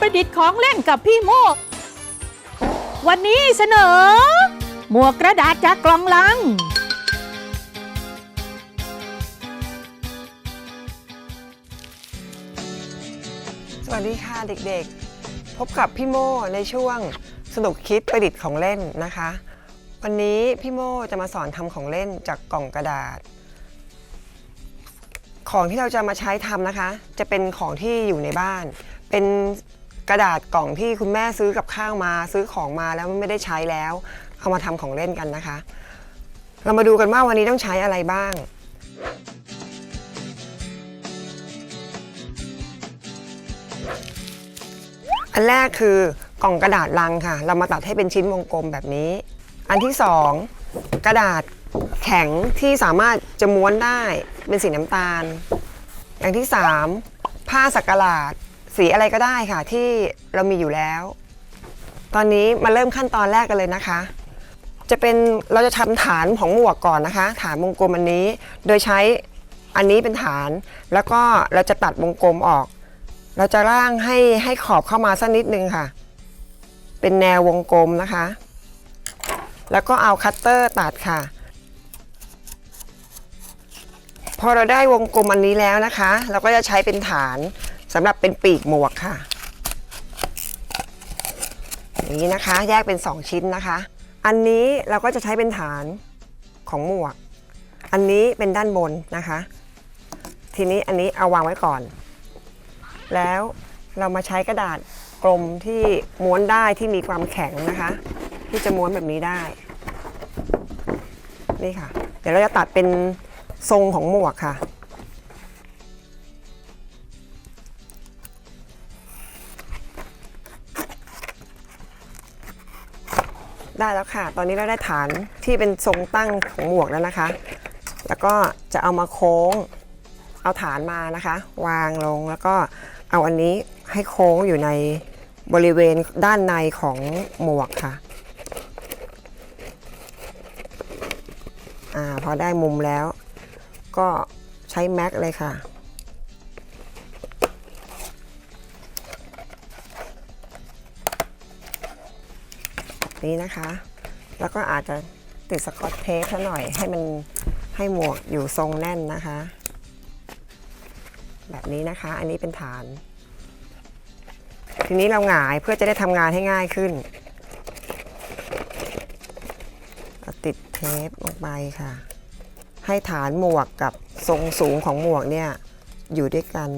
ประดิษฐ์ของเล่นกับพี่โมก วันนี้เสนอ หมวกกระดาษจากกล่องลัง สวัสดีค่ะเด็กๆ พบกับพี่โมในช่วงสนุกคิดประดิษฐ์ของเล่นนะคะ วันนี้พี่โมจะมาสอนทำของเล่นจากกล่องกระดาษ ของที่เราจะมาใช้ทำนะคะ จะเป็นของที่อยู่ในบ้าน เป็น กระดาษกล่องที่คุณแม่ซื้อกับข้าวมาซื้อของมาแล้วไม่ได้ใช้แล้ว เอามาทำของเล่นกันนะคะ เรามาดูกันว่าวันนี้ต้องใช้อะไรบ้างอันแรกคือกล่องกระดาษลังค่ะ เรามาตัดให้เป็นชิ้นวงกลมแบบนี้ อันที่สองกระดาษแข็งที่สามารถจะม้วนได้เป็นสีน้ำตาล อย่างที่สามผ้าสักหลาด สีอะไรก็ได้ค่ะที่เรามีอยู่แล้ว ตอนนี้มาเริ่มขั้นตอนแรกกันเลยนะคะ จะเป็นเราจะทำฐานของหมวกก่อนนะคะ ฐานวงกลมอันนี้ โดยใช้อันนี้เป็นฐาน แล้วก็เราจะตัดวงกลมออก เราจะร่างให้ให้ขอบเข้ามาสักนิดนึงค่ะ เป็นแนววงกลมนะคะ แล้วก็เอาคัตเตอร์ตัดค่ะพอเราได้วงกลมอันนี้แล้วนะคะ เราก็จะใช้เป็นฐาน สำหรับเป็นปีกหมวกค่ะ อย่างนี้นะคะ แยกเป็น 2 ชิ้นนะคะ อันนี้เราก็จะใช้เป็นฐานของหมวก อันนี้เป็นด้านบนนะคะ ทีนี้อันนี้เอาวางไว้ก่อน แล้วเรามาใช้กระดาษกลมที่ม้วนได้ที่มีความแข็งนะคะ ที่จะม้วนแบบนี้ได้ นี่ค่ะ เดี๋ยวเราจะตัดเป็นทรงของหมวกค่ะ ได้แล้วค่ะ ตอนนี้เราได้ฐานที่เป็นทรงตั้งของหมวกแล้วนะคะ แล้วก็จะเอามาโค้ง เอาฐานมานะคะ วางลงแล้วก็เอาอันนี้ให้โค้งอยู่ในบริเวณด้านในของหมวกค่ะอาพอได้มุมแล้ว ก็ใช้แม็กเลยค่ะ นี้นะคะ แล้วก็อาจจะติดสกอตเทปซะหน่อยให้มันให้หมวกอยู่ทรงแน่นนะคะ แบบนี้นะคะ อันนี้เป็นฐาน ทีนี้เราหงายเพื่อจะได้ทำงานให้ง่ายขึ้นติดเทปลงไปค่ะ ให้ฐานหมวกกับทรงสูงของหมวกเนี่ยอยู่ด้วยกัน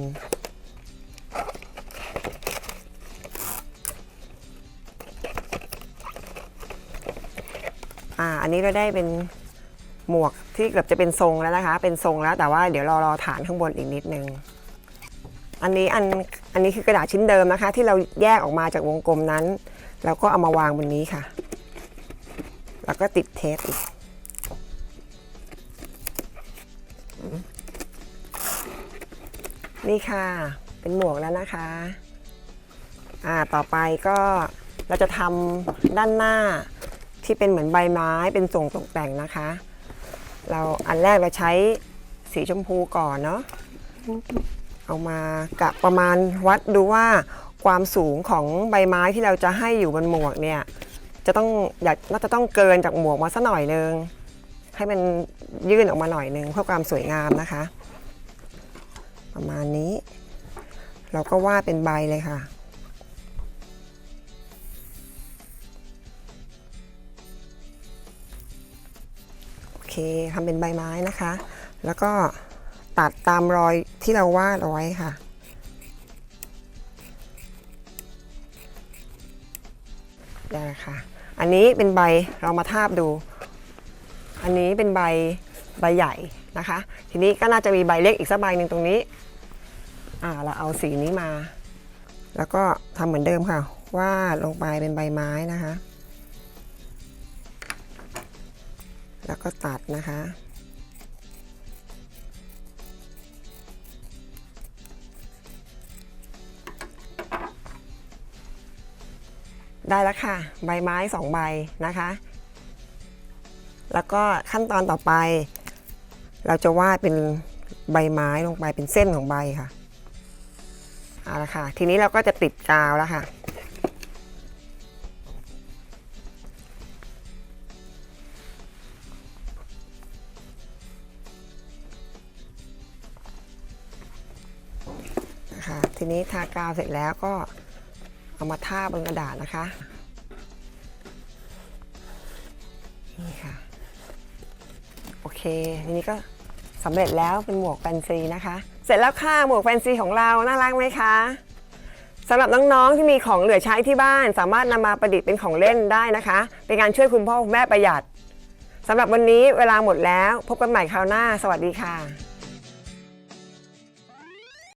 อ่าอันนี้เราได้เป็นหมวกที่เกือบจะเป็นทรงแล้วนะคะ เป็นทรงแล้วแต่ว่าเดี๋ยวรอรอฐานข้างบนอีกนิดนึงอันนี้อันอันนี้คือกระดาษชิ้นเดิมนะคะ ที่เราแยกออกมาจากวงกลมนั้นเราก็เอามาวางบนนี้ค่ะ แล้วก็ติดเทปอีกนี่ค่ะ เป็นหมวกแล้วนะคะอ่าต่อไปก็เราจะทำด้านหน้า ที่เป็นเหมือนใบไม้เป็นทรงตกแต่งนะคะ เราอันแรกเราใช้สีชมพูก่อนเนาะเอามากะประมาณวัดดูว่าความสูงของใบไม้ที่เราจะให้อยู่บนหมวกเนี่ยจะต้องอยากน่าจะต้องเกินจากหมวกมาสักหน่อยนึงให้มันยื่นออกมาหน่อยนึงเพื่อความสวยงามนะคะ ประมาณนี้ เราก็วาดเป็นใบเลยค่ะ เคทำเป็นใบไม้นะคะ แล้วก็ตัดตามรอยที่เราวาดเอาไว้ค่ะ ได้ค่ะ อันนี้เป็นใบเรามาทาบดู อันนี้เป็นใบใบใหญ่นะคะ ทีนี้ก็น่าจะมีใบเล็กอีกสักใบหนึ่งตรงนี้ อ่าเราเอาสีนี้มา แล้วก็ทำเหมือนเดิมค่ะ วาดลงไปเป็นใบไม้นะคะ แล้วก็ตัดนะคะ ได้แล้วค่ะ ใบไม้สองใบนะคะ แล้วก็ขั้นตอนต่อไป เราจะวาดเป็นใบไม้ลงไปเป็นเส้นของใบค่ะเอาละค่ะ ทีนี้เราก็จะติดกาวแล้วค่ะ ทีนี้ทากาวเสร็จแล้วก็เอามาทาบนกระดาษนะคะ นี่ค่ะ โอเค ทีนี้ก็สำเร็จแล้วเป็นหมวกแฟนซีนะคะ เสร็จแล้วค่ะหมวกแฟนซีของเราน่ารักไหมคะสำหรับน้องๆที่มีของเหลือใช้ที่บ้าน สามารถนำมาประดิษฐ์เป็นของเล่นได้นะคะ เป็นการช่วยคุณพ่อคุณแม่ประหยัดสำหรับวันนี้เวลาหมดแล้ว พบกันใหม่คราวหน้า สวัสดีค่ะ